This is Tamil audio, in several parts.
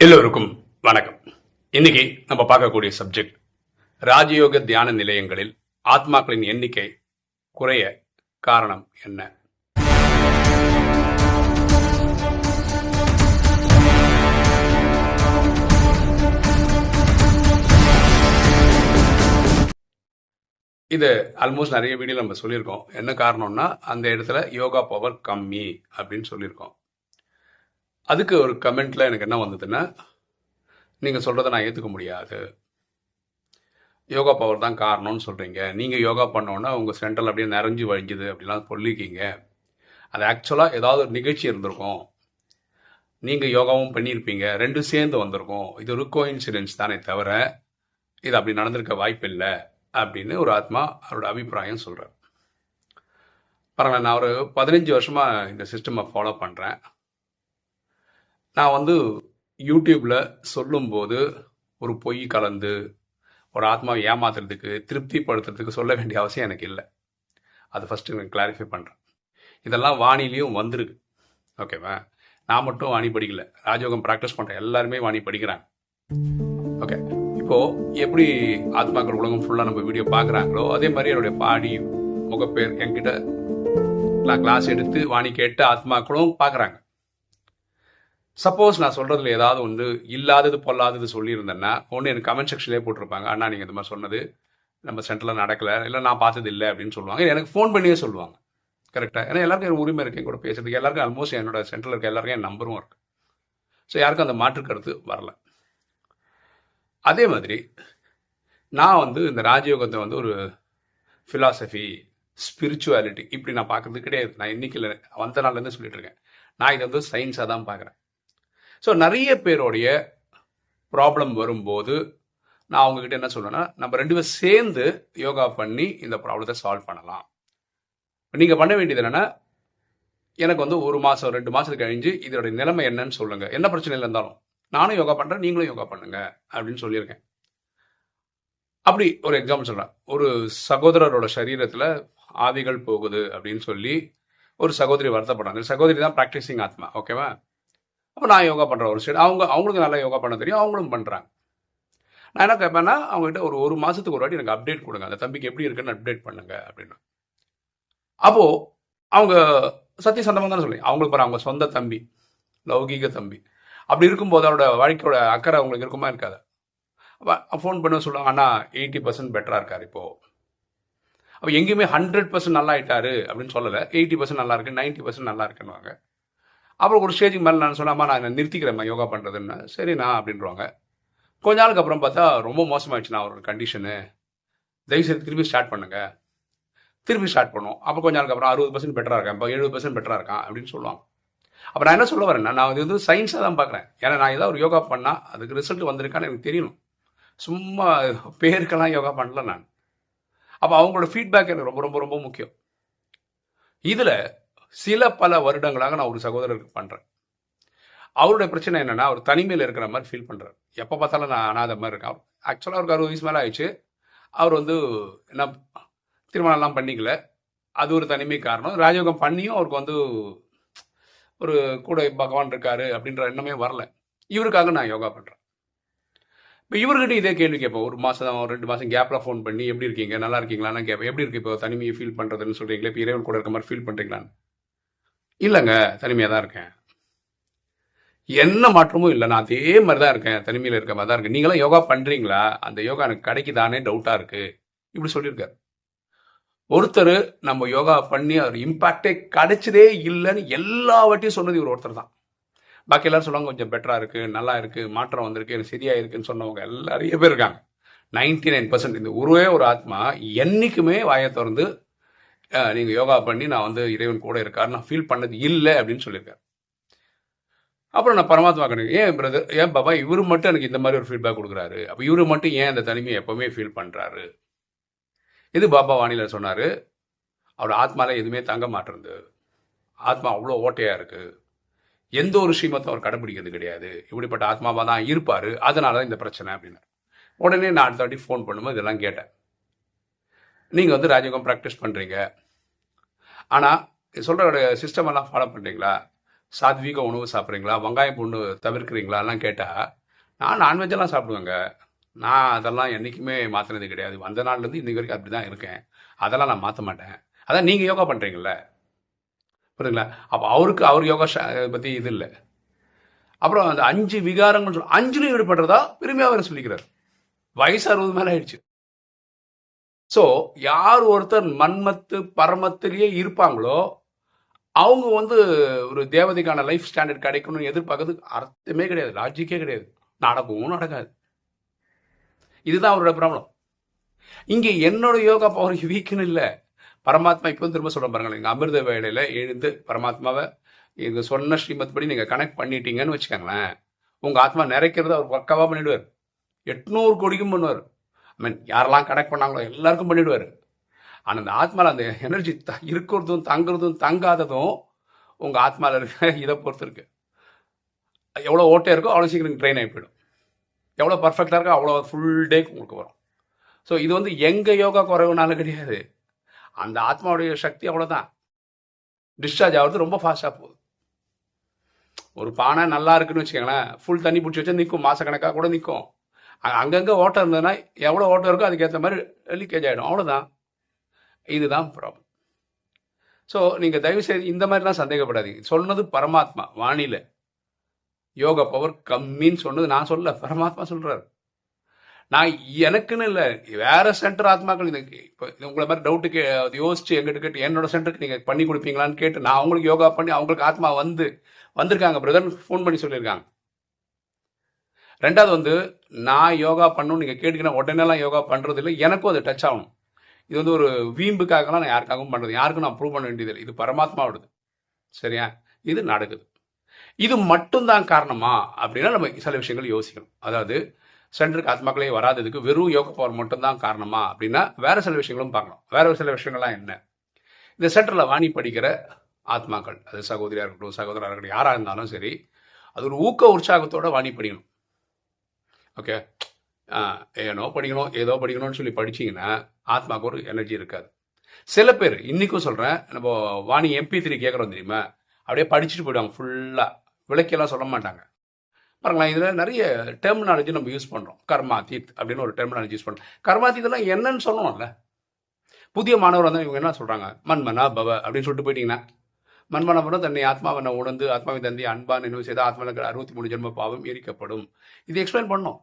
எல்லோருக்கும் வணக்கம். இன்னைக்கு நம்ம பார்க்கக்கூடிய சப்ஜெக்ட் ராஜயோக தியான நிலையங்களில் ஆத்மாக்களின் எண்ணிக்கை குறைய காரணம் என்ன? இது ஆல்மோஸ்ட் நிறைய வீடியோ நம்ம சொல்லியிருக்கோம். என்ன காரணம்னா அந்த இடத்துல யோகா பவர் கம்மி அப்படின்னு சொல்லியிருக்கோம். அதுக்கு ஒரு கமெண்ட்ல எனக்கு என்ன வந்ததுன்னா நீங்க சொல்றதை நான் ஏத்துக்க முடியாது. யோகா பவர் தான் காரணம்னு சொல்கிறீங்க நீங்கள் யோகா பண்ணோன்னா உங்கள் சென்டரில் அப்படியே நிறைஞ்சு வழிஞ்சுது அப்படிலாம் சொல்லியிருக்கீங்க அது ஆக்சுவலாக ஏதாவது ஒரு நிகழ்ச்சி இருந்திருக்கும். நீங்கள் யோகாவும் பண்ணியிருப்பீங்க ரெண்டும் சேர்ந்து வந்திருக்கும். இது ஒரு கோஇன்சிடென்ஸ் தானே தவிர இது அப்படி நடந்திருக்க வாய்ப்பு இல்லை அப்படின்னு ஒரு ஆத்மா அவரோட அபிப்பிராயம் சொல்கிறார் பரவாயில்ல நான் ஒரு பதினஞ்சு வருஷமாக இந்த சிஸ்டமை ஃபாலோ பண்ணுறேன் நான் வந்து யூடியூப்பில் சொல்லும்போது ஒரு பொய் கலந்து ஒரு ஆத்மாவை ஏமாத்துறதுக்கு திருப்திப்படுத்துறதுக்கு சொல்ல வேண்டிய அவசியம் எனக்கு இல்லை. அதை ஃபஸ்ட்டு நான் கிளாரிஃபை பண்ணுறேன் இதெல்லாம் வாணிலையும் வந்திருக்கு. ஓகேவா நான் மட்டும் வாணி படிக்கல. ராஜயோகம் ப்ராக்டிஸ் பண்ணுறேன் எல்லாருமே வாணி படிக்கிறாங்க. ஓகே இப்போது எப்படி ஆத்மாக்கள் உலகம் ஃபுல்லாக நம்ம வீடியோ பார்க்குறாங்களோ அதே மாதிரி என்னுடைய பாடி முகப்பேர் என்கிட்ட நான் கிளாஸ் எடுத்து வாணி கேட்டு ஆத்மாக்களும் பார்க்குறாங்க. சப்போஸ் நான் சொல்றதுல ஏதாவது ஒன்று இல்லாதது பொல்லாதது சொல்லியிருந்தேன்னா ஒன்று எனக்கு கமெண்ட் செக்ஷன்லேயே போட்டிருப்பாங்க. அண்ணா நீங்கள் இந்த மாதிரி சொன்னது நம்ம சென்டரில் நடக்கல. இல்லை நான் பார்த்தது இல்லை. அப்படின்னு சொல்லுவாங்க. எனக்கு ஃபோன் பண்ணியே சொல்லுவாங்க. கரெக்டாக ஏன்னா எல்லாருக்கும் என் உரிமை இருக்கேன் கூட பேசுறதுக்கு. எல்லாருக்கும் ஆல்மோஸ்ட் என்னோட சென்டரில் இருக்க எல்லாருக்கும் என் நம்பரும் இருக்கு. ஸோ யாருக்கும் அந்த மாற்று கருத்து வரல. அதே மாதிரி நான் வந்து இந்த ராஜயோகத்தை வந்து ஒரு ஃபிலாசபி ஸ்பிரிச்சுவாலிட்டி இப்படி நான் பார்க்கறது கிடையாது. நான் இன்னைக்கு இல்லை. வந்த நாள்லேருந்து சொல்லிட்டு இருக்கேன். நான் இதை வந்து சயின்ஸாக தான் பார்க்குறேன். ஸோ நிறைய பேருடைய ப்ராப்ளம் வரும்போது நான் அவங்ககிட்ட என்ன சொல்லுவேன்னா நம்ம ரெண்டு பேரும் சேர்ந்து யோகா பண்ணி இந்த ப்ராப்ளத்தை சால்வ் பண்ணலாம். நீங்கள் பண்ண வேண்டியது என்னென்னா எனக்கு வந்து ஒரு மாதம் ரெண்டு மாதத்துக்கு கழிஞ்சு இதோட நிலைமை என்னன்னு சொல்லுங்கள் என்ன பிரச்சனையில் இருந்தாலும் நானும் யோகா பண்ணுறேன் நீங்களும் யோகா பண்ணுங்க அப்படின்னு சொல்லியிருக்கேன். அப்படி ஒரு எக்ஸாம்பிள் சொல்கிறேன் ஒரு சகோதரரோட சரீரத்தில் ஆவிகள் போகுது அப்படின்னு சொல்லி ஒரு சகோதரி வருத்தப்படுறாங்க. சகோதரி தான் ப்ராக்டிசிங் ஆத்மா ஓகேவா அப்போ நான் யோகா பண்ணுற ஒரு சைடு அவங்க அவங்களுக்கு நல்லா யோகா பண்ண தெரியும் அவங்களும் பண்ணுறாங்க நான் என்ன கேட்பேன்னா அவங்ககிட்ட ஒரு ஒரு மாதத்துக்கு ஒரு வாட்டி எனக்கு அப்டேட் கொடுங்க. அந்த தம்பிக்கு எப்படி இருக்குன்னு அப்டேட் பண்ணுங்க அப்படின்னு. அப்போது அவங்க சத்தியசந்தமாக தானே சொல்லி அவங்களுக்கு பாரு அவங்க சொந்த தம்பி லௌகீக தம்பி. அப்படி இருக்கும்போது அவரோட வாழ்க்கையோட அக்கறை அவங்களுக்கு இருக்குமா இருக்காது? அப்போ ஃபோன் பண்ண சொல்லுவாங்க அண்ணா எயிட்டி பர்சன்ட் பெட்டராக இருக்கார் இப்போது அப்போ எங்கேயுமே ஹண்ட்ரட் பர்சன்ட் நல்லா ஆயிட்டாரு அப்படின்னு சொல்லலை. எயிட்டி பர்சன்ட் நல்லா இருக்கு நைன்ட்டி பர்சன்ட் நல்லா இருக்குன்னு அப்புறம் ஒரு ஸ்டேஜுக்கு மேலே நான் சொன்னாமா நான் நிறுத்திக்கிறேன் யோகா பண்ணுறதுன்னு சரிண்ணா அப்படின்றவாங்க கொஞ்ச நாளுக்கு அப்புறம் பார்த்தா ரொம்ப மோசமாகிடுச்சுண்ணா அவரோட கண்டிஷனு தயவுசெய்து திரும்பி ஸ்டார்ட் பண்ணுங்க. திரும்பி ஸ்டார்ட் பண்ணுவோம். அப்போ கொஞ்ச நாளுக்கு அப்புறம் அறுபது பர்சன்ட் பெட்டராக இருக்கேன் இப்போ எழுபது பர்சன்ட் பெட்டராக இருக்கான் அப்படின்னு சொல்லுவாங்க. அப்போ நான் என்ன சொல்ல வரேன்னா நான் இது வந்து சயின்ஸாக தான் பார்க்குறேன். ஏன்னா நான் ஏதாவது ஒரு யோகா பண்ணால் அதுக்கு ரிசல்ட் வந்திருக்கான்னு எனக்கு தெரியணும். சும்மா பேருக்கெல்லாம் யோகா பண்ணல நான். அப்போ அவங்களோட ஃபீட்பேக் எனக்கு ரொம்ப ரொம்ப ரொம்ப முக்கியம். இதில் சில பல வருடங்களாக நான் ஒரு சகோதரருக்கு பண்ணுறேன் அவருடைய பிரச்சனை என்னென்னா அவர் தனிமையில் இருக்கிற மாதிரி ஃபீல் பண்ணுறாரு எப்போ பார்த்தாலும் நான் அனாத மாதிரி இருக்கேன். ஆக்சுவலாக அவருக்கு அறுபது வயசு மேலே ஆயிடுச்சு. அவர் வந்து என்ன திருமணம்லாம் பண்ணிக்கல. அது ஒரு தனிமை காரணம். ராஜயோகம் பண்ணியும் அவருக்கு வந்து ஒரு கூட பகவான் இருக்காரு அப்படின்ற எண்ணமே வரல. இவருக்காக நான் யோகா பண்ணுறேன் இப்போ இவர்கிட்ட இதே கேள்வி கேட்பேன். ஒரு மாதம் ரெண்டு மாதம் கேப்பில் ஃபோன் பண்ணி எப்படி இருக்கீங்க? நல்லா இருக்கீங்களான்னு கேட்பேன். எப்படி இருக்கு இப்போ தனிமையை ஃபீல் பண்ணுறதுன்னு சொல்கிறீங்களே இப்போ இறைவன் கூட இருக்க மாதிரி ஃபீல் பண்ணுறீங்களான்னு இல்லைங்க தனிமையாக தான் இருக்கேன். என்ன மாற்றமும் இல்லை. நான் அதே மாதிரி தான் இருக்கேன். தனிமையில் இருக்க மாதிரி தான் இருக்கேன். நீங்களாம் யோகா பண்ணுறீங்களா அந்த யோகா எனக்கு கிடைக்குதானே டவுட்டாக இருக்குது இப்படி சொல்லியிருக்காரு. ஒருத்தர் நம்ம யோகா பண்ணி அவர் இம்பாக்டே கிடைச்சதே இல்லைன்னு எல்லாவற்றையும் சொன்னது இவர் ஒருத்தர் தான். பாக்கி எல்லாரும் சொல்லுவாங்க கொஞ்சம் பெட்டராக இருக்குது நல்லா இருக்குது மாற்றம் வந்திருக்கு எனக்கு சரியாக இருக்குன்னு சொன்னவங்க எல்லா நிறைய பேர் இருக்காங்க. நைன்டி நைன் பர்சன்ட் இந்த ஒரே ஒரு ஆத்மா என்னைக்குமே வாயை திறந்து நீங்கள் யோகா பண்ணி நான் வந்து இறைவன் கூட இருக்கார் நான் ஃபீல் பண்ணது இல்லை அப்படின்னு சொல்லியிருக்காரு. அப்புறம் நான் பரமாத்மா கணக்கு ஏன் பிரதர் ஏன் பாபா இவரு மட்டும் எனக்கு இந்த மாதிரி ஒரு ஃபீட்பேக் கொடுக்குறாரு? அப்போ இவரு மட்டும் ஏன் இந்த தனிமையை எப்பவுமே ஃபீல் பண்ணுறாரு இது பாபா வானியில் சொன்னார். அவர் ஆத்மாவில் எதுவுமே தங்க மாட்டேருந்து ஆத்மா அவ்வளோ ஓட்டையாக இருக்குது எந்த ஒரு ஸ்ரீமத்தும் அவர் கடைபிடிக்கிறது கிடையாது. இப்படிப்பட்ட ஆத்மாவா தான் இருப்பார். அதனால தான் இந்த பிரச்சனை அப்படின்னு உடனே நான் அடுத்த வாட்டி ஃபோன் பண்ணும்போது இதெல்லாம் கேட்டேன். நீங்கள் வந்து ராஜயோகம் ப்ராக்டிஸ் பண்ணுறீங்க ஆனால் சொல்கிற சிஸ்டம் எல்லாம் ஃபாலோ பண்ணுறீங்களா சாத்வீக உணவு சாப்பிட்றீங்களா? வெங்காயம் பூண்டு தவிர்க்கிறீங்களா? எல்லாம் கேட்டால் நான் நான்வெஜ்ஜெல்லாம் சாப்பிடுவேங்க. நான் அதெல்லாம் என்றைக்குமே மாற்றினது கிடையாது. வந்த நாள்லேருந்து இன்றைக்கு வரைக்கும் அப்படி தான் இருக்கேன். அதெல்லாம் நான் மாற்ற மாட்டேன். அதான் நீங்கள் யோகா பண்ணுறீங்கள புரியுதுங்களா? அப்போ அவருக்கு அவர் யோகா பற்றி இது இல்லை. அப்புறம் அந்த அஞ்சு விகாரங்கள் சொல்ல அஞ்சுலையும் ஈடுபடுறதா? பெருமையாக அவர் சொல்லிக்கிறார். வயசு அறுபது மேலே ஆயிடுச்சு. ஸோ யார் ஒருத்தர் மன்மத்து பரமத்திலேயே இருப்பாங்களோ அவங்க வந்து ஒரு தேவதைக்கான லைஃப் ஸ்டாண்டர்ட் கிடைக்கணும்னு எதிர்பார்க்கறது அர்த்தமே கிடையாது லாஜிக்கே கிடையாது. நடக்கவும் நடக்காது. இதுதான் அவரோட ப்ராப்ளம் இங்கே என்னோட யோகா பவர் வீக்குன்னு இல்லை. பரமாத்மா இப்போ திரும்ப சொல்ல பாருங்களேன். எங்கள் அமிர்த வேலையில் எழுந்து பரமாத்மாவை எங்கள் சொன்ன ஸ்ரீமத் படி நீங்கள் கனெக்ட் பண்ணிட்டீங்கன்னு வச்சுக்கோங்களேன். உங்கள் ஆத்மா நிறைக்கிறத அவர் பக்காவாக பண்ணிடுவார். எட்நூறு கோடிக்கும் பண்ணுவார். ஐ மீன் யாரெல்லாம் கனெக்ட் பண்ணாங்களோ எல்லாருக்கும் பண்ணிடுவார். ஆனால் அந்த ஆத்மாவில் அந்த எனர்ஜி த இருக்கிறதும் தங்குறதும் தங்காததும் உங்கள் ஆத்மாவில் இருக்க இதை பொறுத்து இருக்கு. எவ்வளோ ஓட்டையாக இருக்கோ அவ்வளோ சீக்கிரம் ட்ரெயின் ஆகி போயிடும். எவ்வளோ பர்ஃபெக்டாக இருக்கோ அவ்வளோ ஃபுல் டே உங்களுக்கு வரும். ஸோ இது வந்து எங்கள் யோகா குறைவுனாலும் கிடையாது. அந்த ஆத்மாவுடைய சக்தி அவ்வளோதான் டிஸ்சார்ஜ் ஆகிறது ரொம்ப ஃபாஸ்ட்டாக போகுது. ஒரு பானை நல்லா இருக்குன்னு வச்சுக்கோங்களேன். ஃபுல் தண்ணி பிடிச்சி வச்சா நிற்கும் மாதக்கணக்காக கூட நிற்கும் அங்கங்கே ஓட்டம் இருந்ததுன்னா எவ்வளோ ஓட்டம் இருக்கோ அதுக்கேற்ற மாதிரி லீக்கேஜ் ஆகிடும் அவ்வளோதான் இதுதான் ப்ராப்ளம் ஸோ நீங்கள் தயவு செய்து இந்த மாதிரிலாம் சந்தேகப்படாதீங்க. சொன்னது பரமாத்மா வானிலை. யோக பவர் கம்மின்னு சொன்னது நான் சொல்ல பரமாத்மா சொல்கிறார் நான் எனக்குன்னு இல்லை வேற சென்டர் ஆத்மாக்கள் இந்த இப்போ உங்களை மாதிரி டவுட்டுக்கு யோசிச்சு எங்கிட்ட கேட்டு என்னோட சென்டருக்கு நீங்கள் பண்ணி கொடுப்பீங்களான்னு கேட்டு நான் அவங்களுக்கு யோகா பண்ணி அவங்களுக்கு ஆத்மா வந்து வந்திருக்காங்க பிரதர் ஃபோன் பண்ணி சொல்லியிருக்காங்க. ரெண்டாவது வந்து நான் யோகா பண்ணணும் நீங்கள் கேட்டுக்கினா உடனேலாம் யோகா பண்ணுறது இல்லை எனக்கும் அது டச் ஆகணும். இது வந்து ஒரு வீம்புக்காகலாம் நான் யாருக்காகவும் பண்ணுறது யாருக்கும் நான் ப்ரூவ் பண்ண வேண்டியதில்லை. இது பரமாத்மாவோடது. சரியா? இது நடக்குது. இது மட்டும்தான் காரணமா? அப்படின்னா நம்ம சில விஷயங்கள் யோசிக்கணும். அதாவது சென்டருக்கு ஆத்மாக்களே வராததுக்கு வெறும் யோக பவர் மட்டும்தான் காரணமா? அப்படின்னா வேற சில விஷயங்களும் பார்க்கணும் வேற சில விஷயங்கள்லாம் என்ன? இந்த சென்டரில் வாணி படிக்கிற ஆத்மாக்கள் அது சகோதரியாக இருக்கட்டும் சகோதரராக இருக்கட்டும் யாராக இருந்தாலும் சரி அது ஒரு ஊக்க உற்சாகத்தோட வாணி படிக்கணும். ஓகே ஏனோ படிக்கணும் ஏதோ படிக்கணும்னு சொல்லி படிச்சீங்கன்னா ஆத்மாவுக்கு ஒரு எனர்ஜி இருக்காது. சில பேர் இன்னைக்கும் சொல்கிறேன் நம்ம வாணி எம்பி த்ரீ கேட்குறோம் தெரியுமா? அப்படியே படிச்சுட்டு போயிடுவாங்க ஃபுல்லாக விளக்கியெல்லாம் சொல்ல மாட்டாங்க. பாருங்களேன் இதில் நிறைய டெர்மினாலஜி நம்ம யூஸ் பண்ணுறோம் கர்மாதீத் அப்படின்னு ஒரு டெர்மினாலஜி யூஸ் பண்ணுறோம் கர்மாதீத்லாம் என்னன்னு சொல்லணும்ல. புதிய மாணவர் வந்து இவங்க என்ன சொல்கிறாங்க மண்மனா பவ அப்படின்னு சொல்லிட்டு போயிட்டீங்கன்னா மண்மனபுரம் தன்னை ஆத்மாவனை உணர்ந்து ஆத்மாவின் தந்தை அன்பான் நினைவு செய்த ஆத்மாக்கள் அறுபத்தி மூணு ஜென்ம பாவம் எரிக்கப்படும். இது எக்ஸ்பிளைன் பண்ணோம்.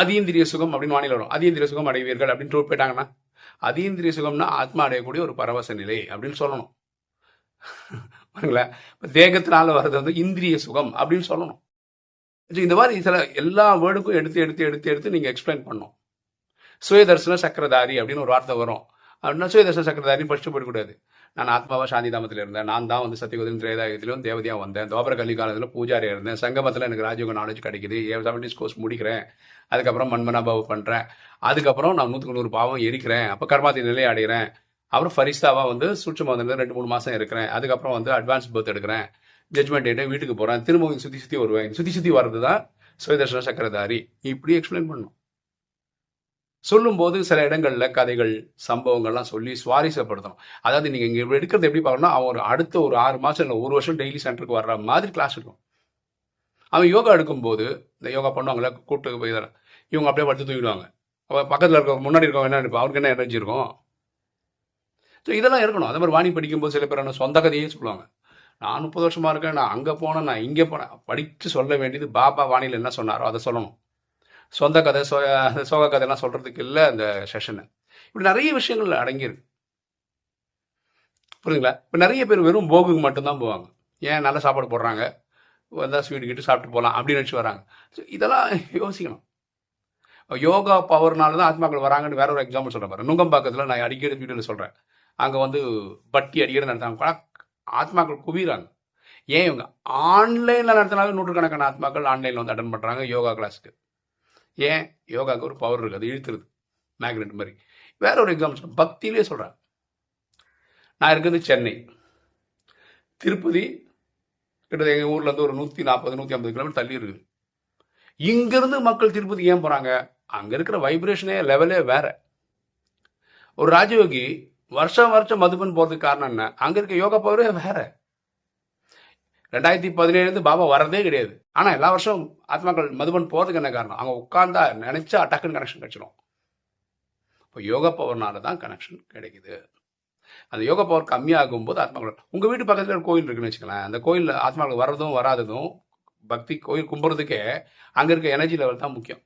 அதீந்திரிய சுகம் அப்படின்னு வானிலை வரும். அதீந்திரிய சுகம் அடைவீர்கள் அப்படின்னு டூர் போயிட்டாங்கன்னா அதீந்திரிய சுகம்னா ஆத்மா அடையக்கூடிய ஒரு பரவச நிலை அப்படின்னு சொல்லணும். இப்போ தேகத்தினால வர்றது வந்து இந்திரிய சுகம் அப்படின்னு சொல்லணும். இந்த மாதிரி சில எல்லா வேர்டுக்கும் எடுத்து எடுத்து எடுத்து எடுத்து நீங்கள் எக்ஸ்பிளைன் பண்ணும் சுயதர்சன சக்கரதாரி அப்படின்னு ஒரு வார்த்தை வரும். அப்படின்னா சுயதர்சன சக்கரதாரின்னு படிச்சுட்டு போயிடக்கூடாது. நான் ஆத்மாவா சாந்தி தாமத்தில் இருந்தேன். நான் தான் வந்து சத்தியகுதின் திரேதாயத்திலும் தேவதையாக வந்தேன். தோபர கல்வி காலத்தில் பூஜாரி இருந்தேன். சங்கமத்தில் எனக்கு ராஜயோக நாலேஜ் கிடைக்குது. செவன்டிஸ் கோர்ஸ் முடிக்கிறேன். அதுக்கப்புறம் மண்மனாபாவை பண்ணுறேன் அதுக்கப்புறம் நான் நூற்றுக்கு நூறு பாவம் எரிக்கிறேன். அப்போ கர்மாத்தி நிலையை அடைகிறேன். அப்புறம் ஃபரிஸ்தாவாக வந்து சூட்சமாக வந்து ரெண்டு மூணு மாதம் இருக்கிறேன். அதுக்கப்புறம் வந்து அட்வான்ஸ் பர்த் எடுக்கிறேன். ஜட்மெண்ட் டேட்டு வீட்டுக்கு போகிறேன் திரும்பவும் சுற்றி சுற்றி வருவேன். சுற்றி சுற்றி வர்றது தான் சுயதர்ஷன சக்கரதாரி. இப்படி எக்ஸ்பிளைன் பண்ணும் சொல்லும்போது சில இடங்களில் கதைகள் சம்பவங்கள்லாம் சொல்லி சுவாரஸ்யப்படுத்தணும். அதாவது நீங்கள் இங்கே எடுக்கிறது எப்படி பார்க்கணும் அவன் ஒரு அடுத்த ஒரு ஆறு மாதம் இல்லை ஒரு வருஷம் டெய்லி சென்டருக்கு வர்ற மாதிரி கிளாஸ் இருக்கும். அவன் யோகா எடுக்கும்போது இந்த யோகா பண்ணுவாங்களே கூப்பிட்டு போய் தரேன் இவங்க அப்படியே படுத்து தூங்கிடுவாங்க. அவன் பக்கத்தில் இருக்க முன்னாடி இருக்கவங்க என்ன நினைப்பா அவருக்கு என்ன எனர்ஜி இருக்கும்? ஸோ இதெல்லாம் இருக்கணும். அதே மாதிரி வாணி படிக்கும்போது சில பேர் என்ன சொந்த கதையே சொல்லுவாங்க. நான் முப்பது வருஷமாக இருக்கேன் நான் அங்கே போனேன் நான் இங்கே போனேன். படித்து சொல்ல வேண்டியது பாபா வாணியில் என்ன சொன்னாரோ அதை சொல்லணும். சொந்த கதை சோ அந்த சோக கதைலாம் சொல்கிறதுக்கு இல்லை அந்த செஷனு இப்படி நிறைய விஷயங்கள் அடங்கியிருக்கு. புரியுதுங்களா? இப்போ நிறைய பேர் வெறும் போகுக்கு மட்டும்தான் போவாங்க. ஏன் நல்ல சாப்பாடு போடுறாங்க? வந்தால் ஸ்வீட் கிட்டு சாப்பிட்டு போகலாம் அப்படின்னு நினச்சி வராங்க. ஸோ இதெல்லாம் யோசிக்கணும். யோகா பவர்னால தான் ஆத்மாக்கள் வராங்கன்னு வேற ஒரு எக்ஸாம்பிள் சொல்கிறேன் பாரு. நுங்கம்பாக்கத்தில் நான் அடிக்கடி வீடியோவில் சொல்கிறேன் அங்கே வந்து பட்டி அடிக்கடி நடத்தாங்க ஆத்மாக்கள் குவிறாங்க. ஏன் இவங்க? ஆன்லைனில் நடத்தினாலும் நூற்றுக்கணக்கான ஆத்மாக்கள் ஆன்லைனில் வந்து அட்டன் பண்ணுறாங்க யோகா கிளாஸ்க்கு ஏன்? யோகாவுக்கு ஒரு பவர் இருக்குது. அது இழுத்துருது. மேக்னெட் மாதிரி. வேற ஒரு எக்ஸாம்பிள் பக்தியிலே சொல்கிறேன் நான் இருக்கிறது சென்னை. திருப்பதி கிட்டத்தட்ட எங்கள் ஊர்லேருந்து ஒரு நூற்றி நாற்பது நூற்றி ஐம்பது கிலோமீட்டர் தள்ளி இருக்குது. இங்கேருந்து மக்கள் திருப்பதி ஏன் போகிறாங்க அங்கே இருக்கிற வைப்ரேஷனே லெவலே வேற. ஒரு ராஜயோகி வருஷம் வருஷம் மதுபன் போகிறதுக்கு காரணம் என்ன? அங்கே இருக்க யோகா பவரே வேற. ரெண்டாயிரத்தி பதினேழுலேருந்து பாபா வரதே கிடையாது. ஆனால் எல்லா வருஷம் ஆத்மாக்கள் மதுபன் போகிறதுக்கு என்ன காரணம்? அவங்க உட்கார்ந்தா நினைச்சா டக்குன்னு கனெக்ஷன் கிடைச்சிடும் இப்போ யோகா பவர்னால தான் கனெக்ஷன் கிடைக்குது. அந்த யோகா பவர் கம்மியாகும் போது ஆத்மாக்கள் உங்கள் வீட்டு பக்கத்தில் ஒரு கோயில் இருக்குன்னு வச்சுக்கலாம் அந்த கோயிலில் ஆத்மாக்கள் வர்றதும் வராததும் பக்தி கோயில் கும்பிட்றதுக்கே அங்கே இருக்க எனர்ஜி லெவல் தான் முக்கியம்.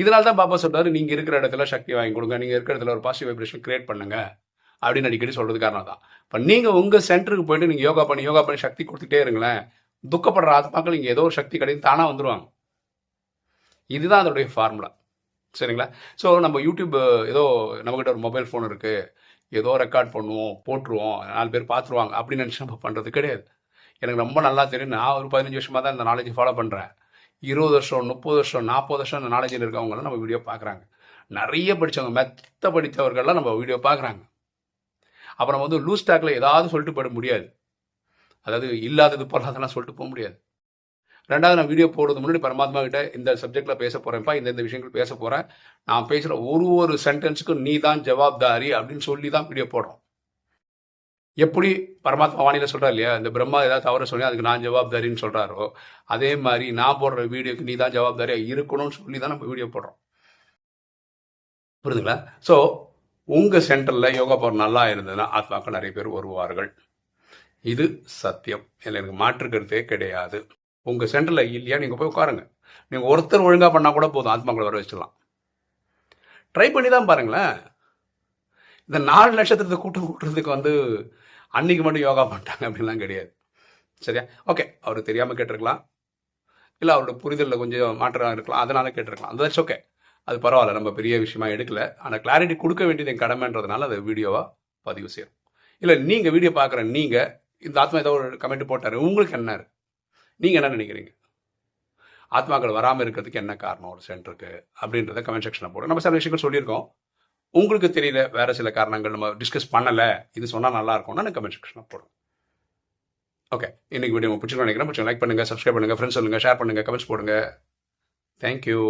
இதனால தான் பாபா சொல்றாரு நீங்க இருக்கிற இடத்துல சக்தி வாங்கி கொடுங்க நீங்க இருக்கிற இடத்துல ஒரு பாசிட்டிவ் வைப்ரேஷன் கிரியேட் பண்ணுங்க. அப்படின்னு அடிக்கடி சொல்றது காரணம் தான் இப்போ நீங்கள் உங்கள் சென்டருக்கு போயிட்டு நீங்கள் யோகா பண்ணி யோகா பண்ணி சக்தி கொடுத்துட்டே இருங்களேன். துக்கப்படுற ஆத்மாக்கள் இங்கே ஏதோ ஒரு சக்தி கிடையாது தானாக வந்துடுவாங்க இதுதான் அதோடைய ஃபார்முலா சரிங்களா? ஸோ நம்ம யூடியூப் ஏதோ நம்மகிட்ட ஒரு மொபைல் ஃபோன் இருக்குது ஏதோ ரெக்கார்ட் பண்ணுவோம் போட்டுருவோம் நாலு பேர் பார்த்துருவாங்க அப்படின்னு நினச்சி நம்ம பண்ணுறது கிடையாது. எனக்கு ரொம்ப நல்லா தெரியும். நான் ஒரு பதினஞ்சு வருஷமாக தான் இந்த நாலேஜ் ஃபாலோ பண்ணுறேன் இருபது வருஷம் முப்பது வருஷம் நாற்பது வருஷம் இந்த நாலேஜில் இருக்கவங்களாம் நம்ம வீடியோ பார்க்குறாங்க. நிறைய படித்தவங்க மெத்த படித்தவர்கள்லாம் நம்ம வீடியோ பார்க்குறாங்க. அப்புறம் வந்து லூஸ் டாக்ல ஏதாவது சொல்லிட்டு போயிட முடியாது. அதாவது இல்லாதது பொருளாதாரம் சொல்லிட்டு போக முடியாது. ரெண்டாவது நான் வீடியோ போடுறது முன்னாடி பரமாத்மா கிட்ட இந்த சப்ஜெக்ட்ல பேச போறேன்ப்பா இந்த இந்த விஷயங்கள் பேச போறேன். நான் பேசுற ஒரு ஒரு சென்டென்ஸுக்கும் நீ தான் ஜவாப்தாரி அப்படின்னு சொல்லி தான் வீடியோ போடுறோம். எப்படி பரமாத்மா வாணியில் சொல்கிறா இல்லையா? இந்த பிரம்மா ஏதாவது தவறு சொல்லி அதுக்கு நான் ஜவாப்தாரின்னு சொல்கிறாரோ அதே மாதிரி நான் போடுற வீடியோக்கு நீ தான் ஜவாப்தாரியாக இருக்கணும்னு சொல்லி தான் நம்ம வீடியோ போடுறோம். புரியுதுங்களா? ஸோ உங்கள் சென்டரில் யோகா பவர் நல்லா இருந்ததுன்னா ஆத்மாக்கள் நிறைய பேர் வருவார்கள். இது சத்தியம். இதில் எனக்கு மாற்று கருத்தே கிடையாது. உங்கள் சென்டரில் இல்லையா நீங்கள் போய் உட்காருங்க. நீங்கள் ஒருத்தர் ஒழுங்காக பண்ணால் கூட போதும் ஆத்மாக்களை வர வச்சிடலாம் ட்ரை பண்ணி தான் பாருங்களேன். இந்த நாலு நட்சத்திரத்தை கூட்டம் கூட்டுறதுக்கு வந்து அன்னைக்கு மட்டும் யோகா பண்ணிட்டாங்க அப்படின்லாம் கிடையாது. சரியா? ஓகே அவர் தெரியாமல் கேட்டிருக்கலாம். இல்லை அவரோட புரிதலில் கொஞ்சம் மாற்றம் இருக்கலாம். அதனால கேட்டிருக்கலாம். தட்ஸ் ஓகே அது பரவாயில்ல நம்ம பெரிய விஷயமா எடுக்கல. ஆனால் கிளாரிட்டி கொடுக்க வேண்டியது என் கடமைன்றதுனால அதை வீடியோவாக பதிவு செய்யும் இல்லை நீங்கள் வீடியோ பார்க்குற நீங்கள் இந்த ஆத்மா ஏதோ ஒரு கமெண்ட் போட்டார் உங்களுக்கு என்ன? நீங்கள் என்ன நினைக்கிறீங்க? ஆத்மாக்கள் வராமல் இருக்கிறதுக்கு என்ன காரணம்? ஒரு சென்டருக்கு அப்படின்றத கமெண்ட் செக்ஷனில் போடுங்க நம்ம சில விஷயங்கள் சொல்லியிருக்கோம். உங்களுக்கு தெரியல வேறு சில காரணங்கள் நம்ம டிஸ்கஸ் பண்ணலை இது சொன்னால் நல்லா இருக்கும்னா கமெண்ட் செக்ஷனில் போடுங்க ஓகே இன்னைக்கு வீடியோ பிடிச்சிருக்கோம் நினைக்கிறேன். பிடிச்சி லைக் பண்ணுங்கள் சப்ஸ்கிரைப் பண்ணுங்கள் ஃப்ரெண்ட்ஸ் சொல்லுங்கள் ஷேர் பண்ணுங்கள் கமெண்ட்ஸ் போடுங்க. தேங்க்யூ